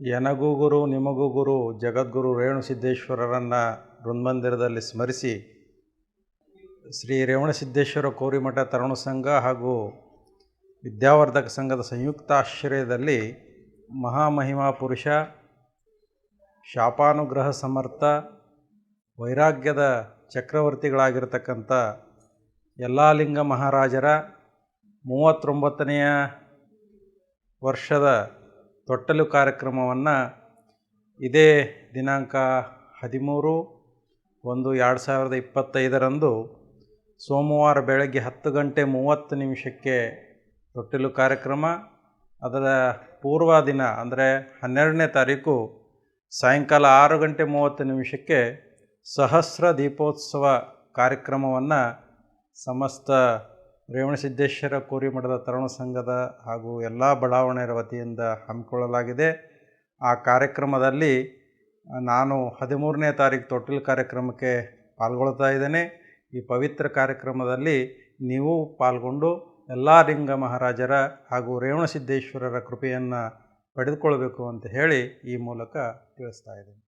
ನನಗೂ ಗುರು, ನಿಮಗೂ ಗುರು, ಜಗದ್ಗುರು ರೇಣುಸಿದ್ದೇಶ್ವರರನ್ನು ಬೃಂದಮಂದಿರದಲ್ಲಿ ಸ್ಮರಿಸಿ ಶ್ರೀ ರೇವಣಸಿದ್ದೇಶ್ವರ ಕೋರಿಮಠ ತರುಣ ಸಂಘ ಹಾಗೂ ವಿದ್ಯಾವರ್ಧಕ ಸಂಘದ ಸಂಯುಕ್ತ ಆಶ್ರಯದಲ್ಲಿ ಮಹಾಮಹಿಮಾ ಪುರುಷ, ಶಾಪಾನುಗ್ರಹ ಸಮರ್ಥ, ವೈರಾಗ್ಯದ ಚಕ್ರವರ್ತಿಗಳಾಗಿರ್ತಕ್ಕಂಥ ಯಲ್ಲಾಲಿಂಗ ಮಹಾರಾಜರ ಮೂವತ್ತೊಂಬತ್ತನೆಯ ವರ್ಷದ ತೊಟ್ಟಲು ಕಾರ್ಯಕ್ರಮವನ್ನು ಇದೇ ದಿನಾಂಕ ಹದಿಮೂರು ಒಂದು ಎರಡು ಸಾವಿರದ ಇಪ್ಪತ್ತೈದರಂದು ಸೋಮವಾರ ಬೆಳಗ್ಗೆ ಹತ್ತು ಗಂಟೆ ಮೂವತ್ತು ನಿಮಿಷಕ್ಕೆ ತೊಟ್ಟಿಲು ಕಾರ್ಯಕ್ರಮ. ಅದರ ಪೂರ್ವ ದಿನ ಅಂದರೆ ಹನ್ನೆರಡನೇ ತಾರೀಕು ಸಾಯಂಕಾಲ ಆರು ಗಂಟೆ ಮೂವತ್ತು ನಿಮಿಷಕ್ಕೆ ಸಹಸ್ರ ದೀಪೋತ್ಸವ ಕಾರ್ಯಕ್ರಮವನ್ನು ಸಮಸ್ತ ರೇವಣಸಿದ್ದೇಶ್ವರ ಕೋರಿಮಠದ ತರುಣ ಸಂಘದ ಹಾಗೂ ಎಲ್ಲ ಬಡಾವಣೆಯರ ವತಿಯಿಂದ ಹಮ್ಮಿಕೊಳ್ಳಲಾಗಿದೆ. ಆ ಕಾರ್ಯಕ್ರಮದಲ್ಲಿ ನಾನು ಹದಿಮೂರನೇ ತಾರೀಕು ತೊಟ್ಟಿಲು ಕಾರ್ಯಕ್ರಮಕ್ಕೆ ಪಾಲ್ಗೊಳ್ತಾ ಇದ್ದೇನೆ. ಈ ಪವಿತ್ರ ಕಾರ್ಯಕ್ರಮದಲ್ಲಿ ನೀವು ಪಾಲ್ಗೊಂಡು ಎಲ್ಲ ಲಿಂಗ ಮಹಾರಾಜರ ಹಾಗೂ ರೇವಣಸಿದ್ದೇಶ್ವರರ ಕೃಪೆಯನ್ನು ಪಡೆದುಕೊಳ್ಬೇಕು ಅಂತ ಹೇಳಿ ಈ ಮೂಲಕ ತಿಳಿಸ್ತಾ ಇದ್ದೀನಿ.